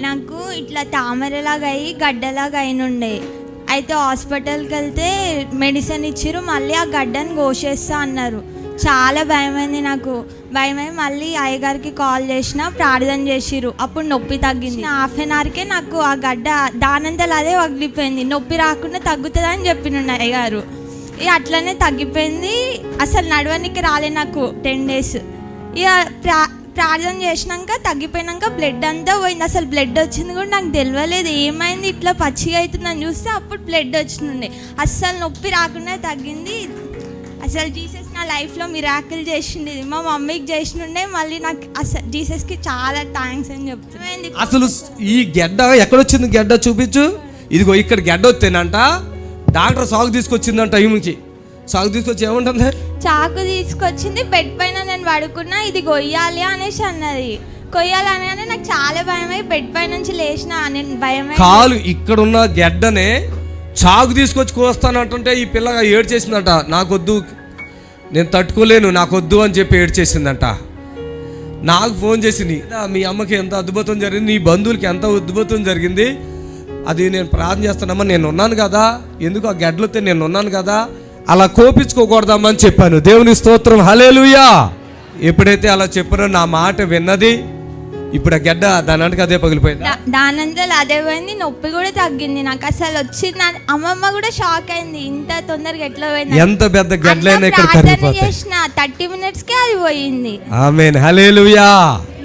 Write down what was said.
నాకు ఇట్లా తామరలాగా అయ్యి గడ్డలాగా అయినుండే. అయితే హాస్పిటల్కి వెళ్తే మెడిసిన్ ఇచ్చిర్రు మళ్ళీ ఆ గడ్డను కోసేస్తా అన్నారు. చాలా భయమైంది నాకు. భయమై మళ్ళీ అయ్యగారికి కాల్ చేసిన ప్రార్థన చేసిర్రు. అప్పుడు నొప్పి తగ్గింది. హాఫ్ అన్ అవర్కే నాకు ఆ గడ్డ దానంతలు అదే వగిలిపోయింది. నొప్పి రాకుండా తగ్గుతుందని చెప్పినుండు అయ్యగారు. ఇక అట్లనే తగ్గిపోయింది. అసలు నడవనికి రాలే నాకు టెన్ డేస్. ఇక ప్రా ప్రార్థన చేసినాక తగ్గిపోయినాక బ్లడ్ అంతా పోయింది. అసలు బ్లడ్ వచ్చింది కూడా నాకు తెలియలేదు. ఏమైంది? ఇట్లా పచ్చిగా అవుతుందని చూస్తే అప్పుడు బ్లడ్ వచ్చిండే అస్సలు నొప్పి రాకుండా తగ్గింది. అసలు జీసస్ నా లైఫ్లో మిరాకిల్ చేసింది మా మమ్మీకి చేసినుండే మళ్ళీ నాకు అసలు జీసస్కి చాలా థ్యాంక్స్ అని చెప్తుంది. అసలు ఈ గెడ్డ ఎక్కడొచ్చింది? గెడ్డ చూపించు. ఇదిగో ఇక్కడ గెడ్డ వస్తేనంట. డాక్టర్ సాగు తీసుకొచ్చిందంట ఈమెకి. సాగు తీసుకొచ్చి ఏముంటుంది? చాకు తీసుకొచ్చింది బెడ్ పైన పడుకున్నా ఇది కొయ్యాలి అనేసి అన్నది. కొయ్యాలి అనగానే నాకు చాలా భయం బెడ్ పై నుంచి లేచిన నేను భయం కాలు ఇక్కడున్న గెడ్డనే చాకు తీసుకొచ్చి కోస్తానంటుంటే ఈ పిల్ల ఏడ్చేసిందంట. నాకొద్దు. నేను తట్టుకోలేను నాకొద్దు అని చెప్పి ఏడ్చేసిందంట. నాకు ఫోన్ చేసింది మీ అమ్మకి ఎంత అద్భుతం జరిగింది? నీ బంధువులకి ఎంత అద్భుతం జరిగింది? అది నేను ప్రార్థన చేస్తానమ్మా నేను ఉన్నాను కదా. ఎందుకు ఆ గడ్డలతో నేను ఉన్నాను కదా? అలా కోపించుకోకూడదమ్మని చెప్పాను. దేవుని స్తోత్రం. హలేలుయా ఎప్పుడైతే అలా చెప్పానో నా మాట విన్నది ఇప్పుడు ఆ గెడ్డ దాని అంటకి అదే పగిలిపోయింది. దానంతలో అదే పోయింది నొప్పి కూడా తగ్గింది నాకు. అసలు వచ్చింది అమ్మమ్మ కూడా షాక్ అయింది. ఇంత తొందరగా ఎట్లా పోయింది? ఎంత పెద్ద గడ్లైనా ఇక్కడ చేసిన థర్టీ మినిట్స్కే అది పోయింది. ఆమెన్.